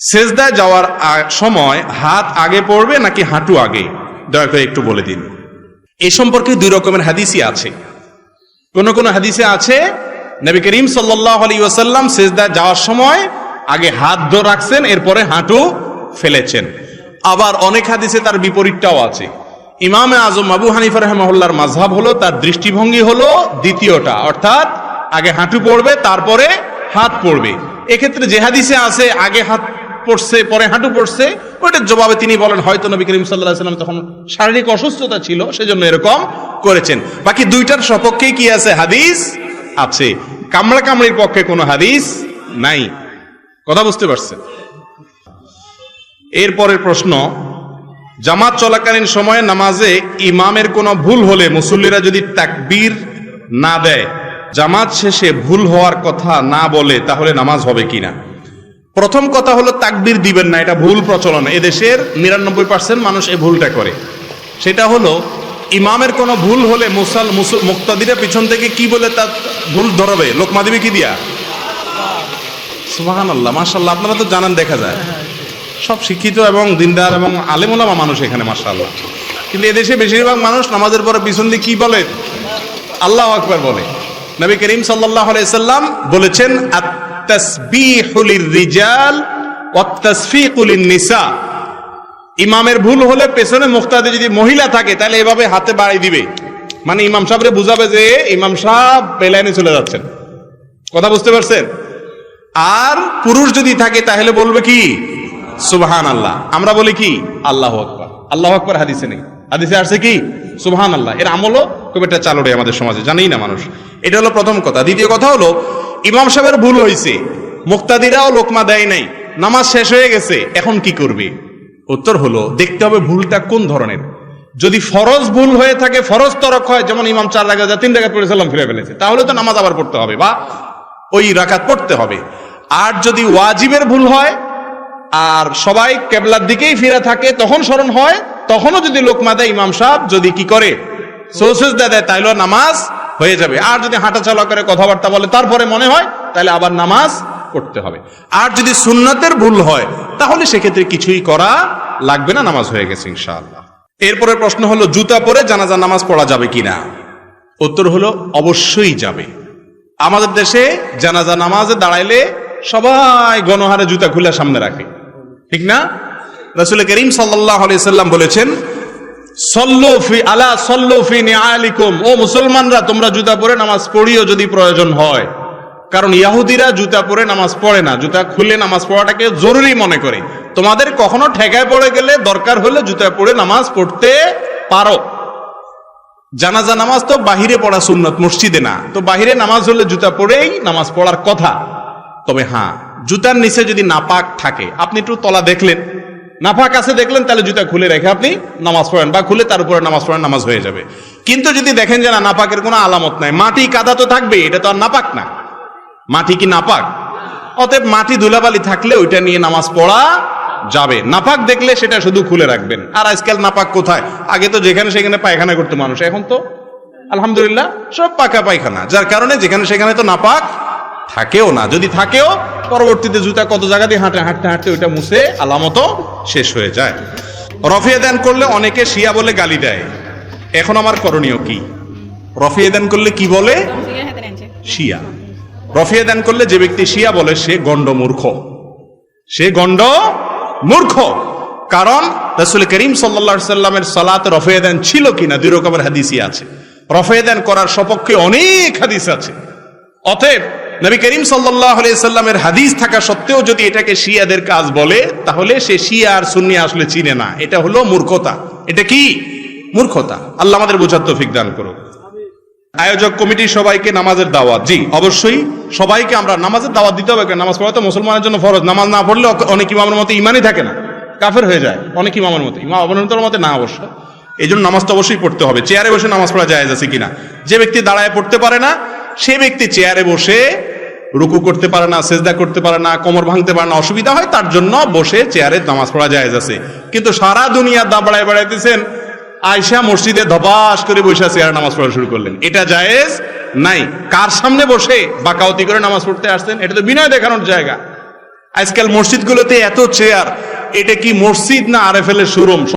সেজদায় যাওয়ার সময় হাত আগে পড়বে নাকি হাঁটু আগে? দয়া করে একটু বলে দিন। এ সম্পর্কে দুই রকমের হাদিসই আছে। কোন কোন হাদিসে আছে, নবী করিম সাল্লাহ আলী সেজদায় যাওয়ার সময় আগে হাত ধো রাখছেন, এরপরে হাঁটু ফেলেছেন। আবার অনেক হাদিসে তার বিপরীতটাও আছে। ইমামে আজম আবু হানিফা রহমহল্লার মাঝহাব হলো, তার দৃষ্টিভঙ্গি হলো দ্বিতীয়টা, অর্থাৎ আগে হাঁটু পড়বে, তারপরে হাত পড়বে। এক্ষেত্রে যে হাদিসে আছে, আগে হাত পড়ছে, পরে হাঁটু পড়ছে, ওইটার জবাবে তিনি বলেন, হয়তো নবী করিম সাল্লাহ সাল্লাম তখন শারীরিক অসুস্থতা ছিল, সেজন্য এরকম করেছেন। বাকি দুইটার সপক্ষে কি আছে হাদিস? আছে। কামড়া কামড়ির পক্ষে কোনো হাদিস নাই। কথা বুঝতে পারছেন? এরপরের প্রশ্ন, জামাত চলাকালীন সময়ে নামাজে ইমামের কোনো ভুল হলে মুসল্লিরা যদি তাকবীর না দেয়, জামাত শেষে ভুল হওয়ার কথা না বলে তাহলে নামাজ হবে কিনা? প্রথম কথা হলো তাকবির দিবেন না, এটা ভুল প্রচলন। এদেশের নিরানব্বই পার্সেন্ট মানুষ এই ভুলটা করে। সেটা হলো, ইমামের কোনো ভুল হলে মুসাল মুসু- মুক্তাদিরা পিছন থেকে কি বলে তার ভুল ধরবে? লোকমা দিবে কি দিয়া? সুবাহান আল্লাহ মাসাল্লাহ আপনারা তো জানান, দেখা যায়। সব শিক্ষিত এবং দিনদার এবং আলেমুলামা মানুষ এখানে মাসাল্লাহ কিন্তু এদেশে বেশিরভাগ মানুষ নামাজের পরে পিছন দিয়ে কি বলে? আল্লাহ আকবার বলে। নবী করিম সাল্লাহ আলাইসাল্লাম বলেছেন ইমামের ভুল হলে পেছনে মুক্তাদে যদি মহিলা থাকে, তাহলে এভাবে হাতে বাড়ি দিবে। মানে ইমাম সাহেবরে বুঝাবে যে ইমাম সাহেব বেলাইনে চলে যাচ্ছেন। কথা বুঝতে পারছেন? আর পুরুষ যদি থাকে, তাহলে বলবে কি? সুবহান আল্লাহ আমরা বলি কি? আল্লাহ আকবর। আল্লাহ আকবর হাদিসে নেই। হাদিসে আসছে কি? সুবহান আল্লাহ এর আমলও খুব একটা চালুরে আমাদের সমাজে। জানেই না মানুষ। এটা হলো প্রথম কথা। দ্বিতীয় কথা হলো ইমাম সাহেবের ভুল হয়েছে মুক্তাদিরাও লোকমা দেয় নাই। নামাজ শেষ হয়ে গেছে, এখন কি করবে? উত্তর হলো, দেখতে হবে ভুলটা কোন ধরনের। যদি ফরজ ভুল হয়ে থাকে, ফরজ তরক হয়, যেমন ইমাম চার রাখা তিন রাখাত পড়ে সালাম ফিরে ফেলেছে, তাহলে তো নামাজ আবার পড়তে হবে, বা ওই রাকাত পড়তে হবে। আর যদি ওয়াজিবের ভুল হয়, আর সবাই কেবলার দিকেই ফিরে থাকে, তখন স্মরণ হয়, তখনও যদি লোকমা দেয়, ইমাম সাহেব যদি কি করে? সোসেস দেয়, তাইলে নামাজ হয়ে যাবে। আর যদি হাঁটা চলা করে, কথাবার্তা বলে, তারপরে মনে হয় তাহলে আবার নামাজ পড়তে হবে। আর যদি সুন্নাতের ভুল হয়, তাহলে সেক্ষেত্রে কিছুই করা লাগবে না, নামাজ হয়ে গেছে ইনশাআল্লাহ। এরপরে প্রশ্ন হলো, জুতা পরে জানাজা নামাজ পড়া যাবে কিনা? উত্তর হলো, অবশ্যই যাবে। আমাদের দেশে জানাজা নামাজে দাঁড়াইলে সবাই গণহারে জুতা খুলে সামনে রাখে। ঠিক না? রসুল করিম সাল্লাহ সাল্লাম বলেছেন সল্লো ফি, আলা সল্লো ফি নিআলিকুম। ও মুসলমানরা, তোমরা জুতা পরে নামাজ পড়িও যদি প্রয়োজন হয়। কারণ ইয়াহুদিরা জুতা পরে নামাজ পড়ে না। জুতা খুলে নামাজ পড়াটাকে জরুরি মনে করে। তোমাদের কখনো ঠেকায় পড়ে গেলে দরকার হলে জুতা পরে নামাজ পড়তে পারো। জানাজা নামাজ তো বাহিরে পড়া সুন্নত, মসজিদে না। তো বাহিরে নামাজ হলে জুতা পরেই নামাজ পড়ার কথা। তবে হ্যাঁ জুতার নিচে যদি নাপাক থাকে, আপনি একটু তলা দেখলেন। নাপাক আছে দেখলেন, তাহলে জুতা খুলে রেখে আপনি নামাজ পড়েন, বা খুলে তার উপরে নামাজ পড়েন, নামাজ হয়ে যাবে। কিন্তু যদি দেখেন যে না, নাপাকের কোনো আলামত নাই, মাটি কাদা তো থাকবে এটা তো আর নাপাক না। মাটি কি নাপাক? অতএব মাটি ধুলাবালি থাকলে ওইটা নিয়ে নামাজ পড়া যাবে। নাপাক দেখলে সেটা শুধু খুলে রাখবেন। আর আজকাল নাপাক কোথায়? আগে তো যেখানে সেখানে পায়খানা করতো মানুষ, এখন তো আলহামদুলিল্লাহ সব পাকা পায়খানা। যার কারণে যেখানে সেখানে তো নাপাক থাকেও না। যদি থাকেও পরবর্তীতে জুতা কত জায়গা দিয়ে হাঁটে হাঁটতে হাঁটতে ওইটা মুছে আলামত শেষ হয়ে যায়। রফিয়া দান করলে অনেকে শিয়া বলে গালি দেয়। এখন আমার করণীয় কি? রফিয়া দান করলে কি বলে? শিয়া। রফিয়া দান করলে যে ব্যক্তি শিয়া বলে, সে গণ্ড মূর্খ। সে গণ্ড মূর্খ। কারণ রসুল করিম সাল্লা সাল্লামের সালাত রফেদান ছিল কিনা দুই রকমের হাদিসই আছে। রফেদান করার সপক্ষে অনেক হাদিস আছে। অতএব নবী করিম সাল্লামের হাদিস থাকা সত্ত্বেও যদি এটাকে শিয়াদের কাজ বলে, তাহলে সে শিয়া আর সুন্নি আসলে চিনে না। এটা হলো মূর্খতা। এটা কি? মূর্খতা। আল্লাহ আমাদের বোঝার তৌফিক দান করুক। আয়োজক কমিটি সবাইকে নামাজের দাওয়াত। জি, অবশ্যই সবাইকে আমরা নামাজের দাওয়াত দিতে হবে? নামাজ পড়া তো মুসলমানের জন্য ফরজ। নামাজ না পড়লে অনেক ইমামের মতো ইমানই থাকে না। কাফের হয়ে যায় অনেক ইমামের মতো। ইমাম অবনতর মতে না অবশ্য। এই জন্য নামাজ তো অবশ্যই পড়তে হবে। চেয়ারে বসে নামাজ পড়া যায় আছে কিনা? যে ব্যক্তি দাঁড়ায় পড়তে পারে না সে ব্যক্তি চেয়ারে বসে রুকু করতে পারে না, সেজদা করতে পারে না, কোমর ভাঙতে পারে না, অসুবিধা হয়, তার জন্য বসে চেয়ারে নামাজ পড়া যায় আছে। কিন্তু সারা দুনিয়া দা বাড়ায় বাড়াইতেছেন আয়সা মসজিদে ধপাস করে বসে চেয়ারে নামাজ পড়া শুরু করলেন। এটা জায়েজ নাই। কার সামনে বসে বাকাওতি করে নামাজ পড়তে আসছেন, এটা তো বিনয় দেখানোর জায়গা। আজকাল মসজিদগুলোতে এত চেয়ার, এটা কি মসজিদ না আরএফএল এর শোরুম?